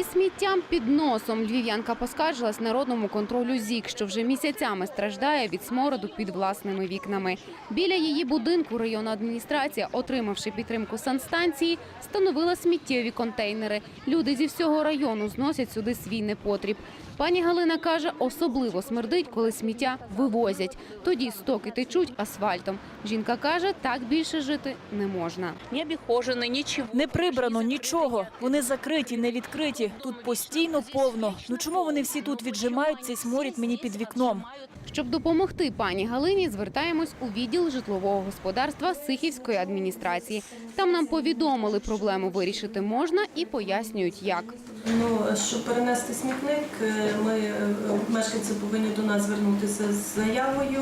Зі сміттям під носом львів'янка поскаржилась народному контролю ЗІК, що вже місяцями страждає від смороду під власними вікнами. Біля її будинку районна адміністрація, отримавши підтримку санстанції, встановила сміттєві контейнери. Люди зі всього району зносять сюди свій непотріб. Пані Галина каже, особливо смердить, коли сміття вивозять. Тоді стоки течуть асфальтом. Жінка каже, так більше жити не можна. Не нічого. Не прибрано нічого. Вони закриті, не відкриті. Тут постійно повно. Ну чому вони всі тут віджимаються і сморять мені під вікном? Щоб допомогти пані Галині, звертаємось у відділ житлового господарства Сихівської адміністрації. Там нам повідомили, проблему вирішити можна і пояснюють, як. Ну, щоб перенести смітник, е, ми е, мешканці повинні до нас звернутися з заявою.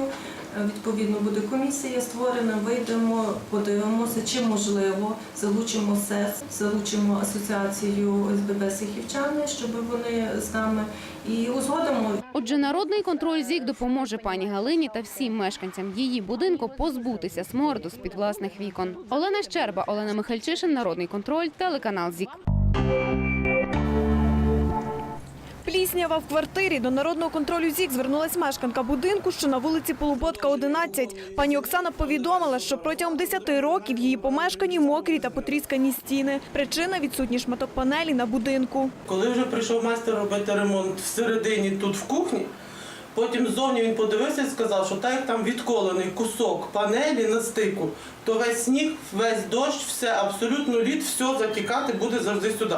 Е, Відповідно, буде комісія створена. Вийдемо, подивимося, чи можливо залучимо СЕС, залучимо асоціацію ОСББ Сихівчани, щоб вони з нами і узгодимо Отже, народний контроль ЗІК допоможе пані Галині та всім мешканцям її будинку позбутися сморду з під власних вікон. Олена Щерба, Олена Михальчишин, Народний контроль, телеканал ЗІК. Пліснява в квартирі до народного контролю ЗІК звернулась мешканка будинку, що на вулиці Полуботка, 11. Пані Оксана повідомила, що протягом 10 років її помешканні мокрі та потріскані стіни. Причина відсутній шматок панелі на будинку. Коли вже прийшов майстер робити ремонт всередині тут в кухні, потім ззовні він подивився і сказав, що так як там відколений кусок панелі на стику, то весь сніг, весь дощ, все абсолютно лід, все затікати буде завжди сюди.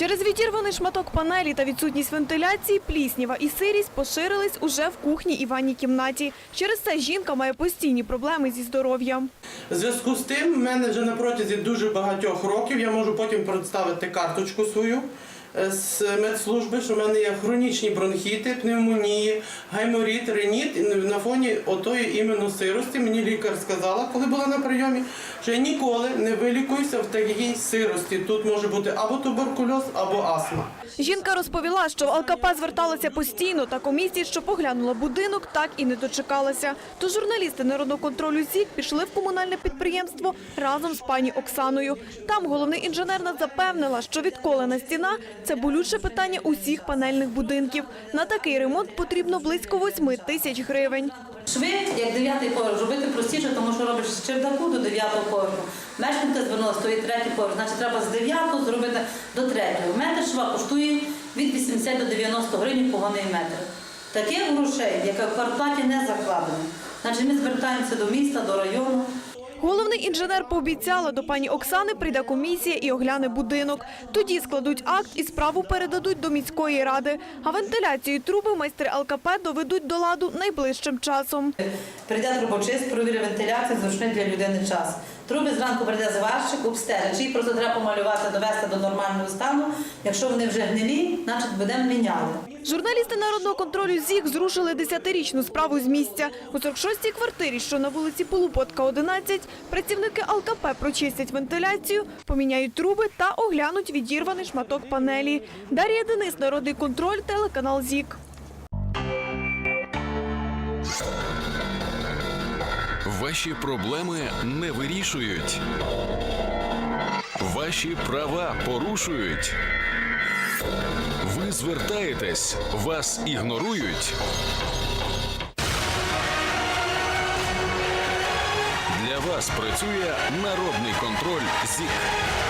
Через відірваний шматок панелі та відсутність вентиляції плісніва і сирість поширились уже в кухні і ванній кімнаті. Через це жінка має постійні проблеми зі здоров'ям. У зв'язку з тим, в мене вже на протязі дуже багатьох років, я можу потім представити карточку свою з медслужби, що в мене є хронічні бронхіти, пневмонії, гайморіт, реніт. На фоні отої іменно сирості мені лікар сказала, коли була на прийомі, що я ніколи не вилікуюся в такій сирості. Тут може бути або туберкульоз, або астма. Жінка розповіла, що в ЛКП зверталася постійно, та комісії, що поглянула будинок, так і не дочекалася. То журналісти народного контролю ЗІК пішли в комунальне підприємство разом з пані Оксаною. Там головний інженерна запевнила, що відколена стіна це болюче питання усіх панельних будинків. На такий ремонт потрібно близько 8 тисяч гривень. Шви, як дев'ятий поверх, робити простіше, тому що робиш з чердаку до дев'ятого поверху. Мешканка звернулася, стоїть третій поверх, значить треба з дев'ятого зробити до третього. Метр шва коштує від 80 до 90 гривень погоний метр. Таких грошей, яка в квартплаті не закладено. Значить, ми звертаємося до міста, до району. Інженер пообіцяла, до пані Оксани прийде комісія і огляне будинок. Тоді складуть акт і справу передадуть до міської ради. А вентиляцію труби майстри ЛКП доведуть до ладу найближчим часом. Прийде трубочист, провірить вентиляцію, зручний для людини час. Труби зранку прийде зварщик, обстежить. Їх просто треба помалювати, довести до нормального стану. Якщо вони вже гнилі, значить будемо міняти. Журналісти народного контролю ЗІК зрушили десятирічну справу з місця. У 46-й квартирі, що на вулиці Полуботка, 11, працівники ЛКП прочистять вентиляцію, поміняють труби та оглянуть відірваний шматок панелі. Дар'я Денис, народний контроль, телеканал ЗІК. Ваші проблеми не вирішують. Ваші права порушують. Ви звертаєтесь, вас ігнорують. Для вас працює народний контроль ЗІК.